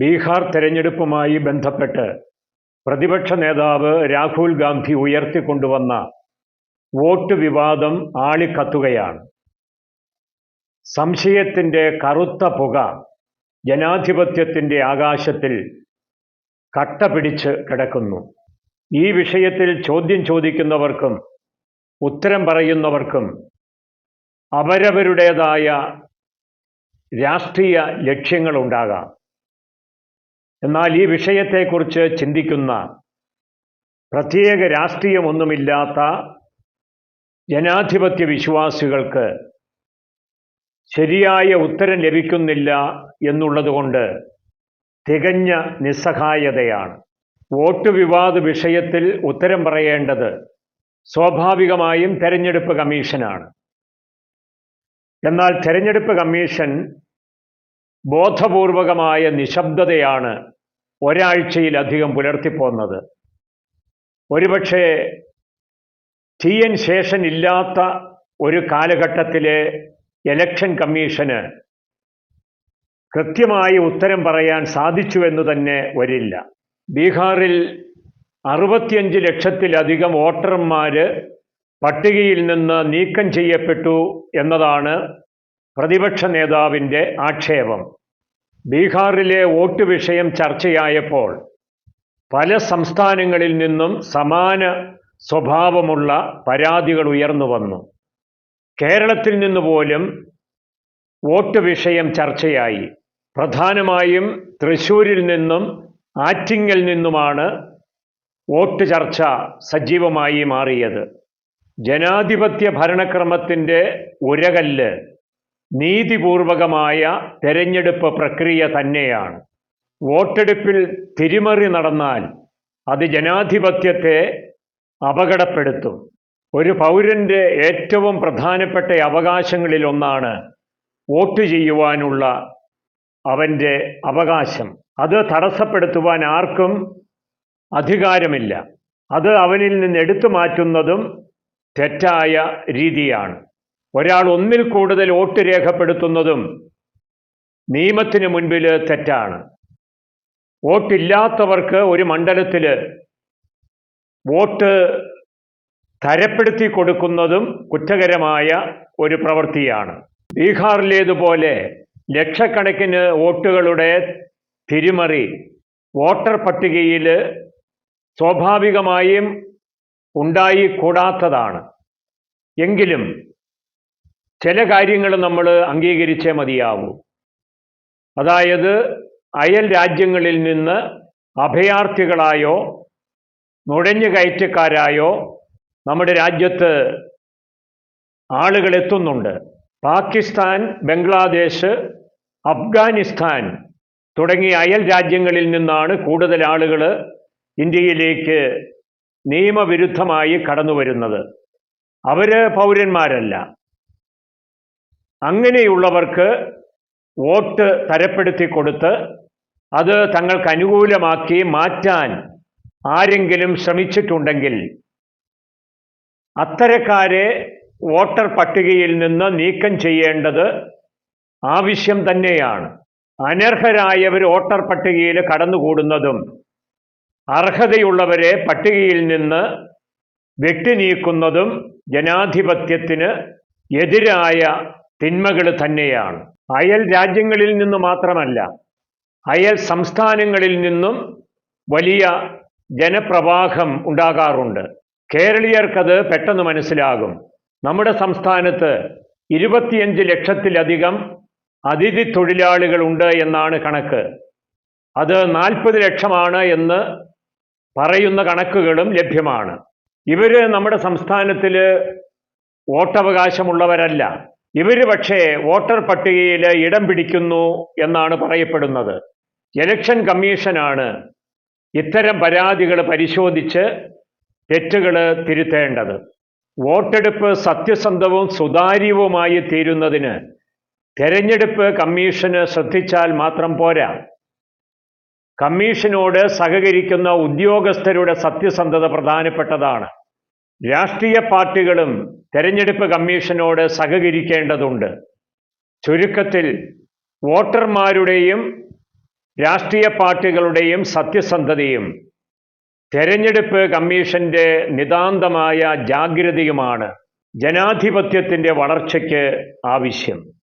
ബീഹാർ തെരഞ്ഞെടുപ്പുമായി ബന്ധപ്പെട്ട് പ്രതിപക്ഷ നേതാവ് രാഹുൽ ഗാന്ധി ഉയർത്തിക്കൊണ്ടുവന്ന വോട്ട് വിവാദം ആളിക്കത്തുകയാണ്. സംശയത്തിന്റെ കറുത്ത പുക ജനാധിപത്യത്തിന്റെ ആകാശത്തിൽ കട്ട പിടിച്ച് കിടക്കുന്നു. ഈ വിഷയത്തിൽ ചോദ്യം ചോദിക്കുന്നവർക്കും ഉത്തരം പറയുന്നവർക്കും അവരവരുടേതായ രാഷ്ട്രീയ ലക്ഷ്യങ്ങളുണ്ടാകാം. എന്നാൽ ഈ വിഷയത്തെക്കുറിച്ച് ചിന്തിക്കുന്ന പ്രത്യേക രാഷ്ട്രീയമൊന്നുമില്ലാത്ത ജനാധിപത്യ വിശ്വാസികൾക്ക് ശരിയായ ഉത്തരം ലഭിക്കുന്നില്ല എന്നുള്ളതുകൊണ്ട് തികഞ്ഞ നിസ്സഹായതയാണ്. വോട്ട് വിവാദ വിഷയത്തിൽ ഉത്തരം പറയേണ്ടത് സ്വാഭാവികമായും തെരഞ്ഞെടുപ്പ് കമ്മീഷനാണ്. എന്നാൽ തെരഞ്ഞെടുപ്പ് കമ്മീഷൻ ബോധപൂർവകമായ നിശബ്ദതയാണ് ഒരാഴ്ചയിലധികം പുലർത്തിപ്പോന്നത്. ഒരുപക്ഷെ ടി എൻ ശേഷൻ ഇല്ലാത്ത ഒരു കാലഘട്ടത്തിലെ എലക്ഷൻ കമ്മീഷന് കൃത്യമായി ഉത്തരം പറയാൻ സാധിച്ചുവെന്ന് തന്നെ വരില്ല. ബീഹാറിൽ അറുപത്തിയഞ്ച് ലക്ഷത്തിലധികം വോട്ടർമാർ പട്ടികയിൽ നിന്ന് നീക്കം ചെയ്യപ്പെട്ടു എന്നതാണ് പ്രതിപക്ഷ നേതാവിന്റെ ആക്ഷേപം. ബീഹാറിലെ വോട്ട് വിഷയം ചർച്ചയായപ്പോൾ പല സംസ്ഥാനങ്ങളിൽ നിന്നും സമാന സ്വഭാവമുള്ള പരാതികൾ ഉയർന്നു വന്നു. കേരളത്തിൽ നിന്ന് പോലും വോട്ട് വിഷയം ചർച്ചയായി. പ്രധാനമായും തൃശ്ശൂരിൽ നിന്നും ആറ്റിങ്ങൽ നിന്നുമാണ് വോട്ട് ചർച്ച സജീവമായി മാറിയത്. ജനാധിപത്യ ഭരണക്രമത്തിന്റെ ഉരകല്ല് നീതിപൂർവകമായ തെരഞ്ഞെടുപ്പ് പ്രക്രിയ തന്നെയാണ്. വോട്ടെടുപ്പിൽ തിരിമറി നടന്നാൽ അത് ജനാധിപത്യത്തെ അപകടപ്പെടുത്തും. ഒരു പൗരന്റെ ഏറ്റവും പ്രധാനപ്പെട്ട അവകാശങ്ങളിൽ ഒന്നാണ് വോട്ട് ചെയ്യുവാനുള്ള അവന്റെ അവകാശം. അത് തടസ്സപ്പെടുത്തുവാൻ ആർക്കും അധികാരമില്ല. അത് അവനിൽ നിന്ന് എടുത്തു മാറ്റുന്നതും തെറ്റായ രീതിയാണ്. ഒരാൾ ഒന്നിൽ കൂടുതൽ വോട്ട് രേഖപ്പെടുത്തുന്നതും നിയമത്തിന് മുൻപിൽ തെറ്റാണ്. വോട്ടില്ലാത്തവർക്ക് ഒരു മണ്ഡലത്തിൽ വോട്ട് തരപ്പെടുത്തി കൊടുക്കുന്നതും കുറ്റകരമായ ഒരു പ്രവൃത്തിയാണ്. ബീഹാറിലേതുപോലെ ലക്ഷക്കണക്കിന് വോട്ടുകളുടെ തിരിമറി വോട്ടർ പട്ടികയിൽ സ്വാഭാവികമായും ഉണ്ടായിക്കൂടാത്തതാണ്. എങ്കിലും ചില കാര്യങ്ങൾ നമ്മൾ അംഗീകരിച്ചേ മതിയാവൂ. അതായത് അയൽ രാജ്യങ്ങളിൽ നിന്ന് അഭയാർത്ഥികളായോ നുഴഞ്ഞു കയറ്റക്കാരായോ നമ്മുടെ രാജ്യത്ത് ആളുകൾ എത്തുന്നുണ്ട് പാകിസ്ഥാൻ ബംഗ്ലാദേശ് അഫ്ഗാനിസ്ഥാൻ തുടങ്ങിയ അയൽ രാജ്യങ്ങളിൽ നിന്നാണ് കൂടുതൽ ആളുകൾ ഇന്ത്യയിലേക്ക് നിയമവിരുദ്ധമായി കടന്നു വരുന്നത് അവർ പൗരന്മാരല്ല. അങ്ങനെയുള്ളവർക്ക് വോട്ട് തരപ്പെടുത്തി കൊടുത്ത് അത് തങ്ങൾക്ക് അനുകൂലമാക്കി മാറ്റാൻ ആരെങ്കിലും ശ്രമിച്ചിട്ടുണ്ടെങ്കിൽ അത്തരക്കാരെ വോട്ടർ പട്ടികയിൽ നിന്ന് നീക്കം ചെയ്യേണ്ടത് ആവശ്യം തന്നെയാണ്. അനർഹരായവർ വോട്ടർ പട്ടികയിൽ കടന്നുകൂടുന്നതും അർഹതയുള്ളവരെ പട്ടികയിൽ നിന്ന് വെട്ടി നീക്കുന്നതും ജനാധിപത്യത്തിന് എതിരായ തിന്മകൾ തന്നെയാണ്. അയൽ രാജ്യങ്ങളിൽ നിന്ന് മാത്രമല്ല അയൽ സംസ്ഥാനങ്ങളിൽ നിന്നും വലിയ ജനപ്രവാഹം ഉണ്ടാകാറുണ്ട്. കേരളീയർക്കത് പെട്ടെന്ന് മനസ്സിലാകും. നമ്മുടെ സംസ്ഥാനത്ത് ഇരുപത്തിയഞ്ച് ലക്ഷത്തിലധികം അതിഥി തൊഴിലാളികൾ ഉണ്ട് എന്നാണ് കണക്ക്. അത് നാൽപ്പത് ലക്ഷമാണ് എന്ന് പറയുന്ന കണക്കുകളും ലഭ്യമാണ്. ഇവർ നമ്മുടെ സംസ്ഥാനത്തിൽ വോട്ടവകാശമുള്ളവരല്ല. ഇവർ പക്ഷേ വോട്ടർ പട്ടികയിൽ ഇടം പിടിക്കുന്നു എന്നാണ് പറയപ്പെടുന്നത്. ഇലക്ഷൻ കമ്മീഷനാണ് ഇത്തരം പരാതികൾ പരിശോധിച്ച് തെറ്റുകൾ തിരുത്തേണ്ടത്. വോട്ടെടുപ്പ് സത്യസന്ധവും സുതാര്യവുമായി തീരുന്നതിന് തെരഞ്ഞെടുപ്പ് കമ്മീഷന് ശ്രദ്ധിച്ചാൽ മാത്രം പോരാ. കമ്മീഷനോട് സഹകരിക്കുന്ന ഉദ്യോഗസ്ഥരുടെ സത്യസന്ധത പ്രധാനപ്പെട്ടതാണ്. രാഷ്ട്രീയ പാർട്ടികളും തെരഞ്ഞെടുപ്പ് കമ്മീഷനോട് സഹകരിക്കേണ്ടതുണ്ട്. ചുരുക്കത്തിൽ വോട്ടർമാരുടെയും രാഷ്ട്രീയ പാർട്ടികളുടെയും സത്യസന്ധതയും തെരഞ്ഞെടുപ്പ് കമ്മീഷന്റെ നിതാന്തമായ ജാഗ്രതയുമാണ് ജനാധിപത്യത്തിന്റെ വളർച്ചയ്ക്ക് ആവശ്യം.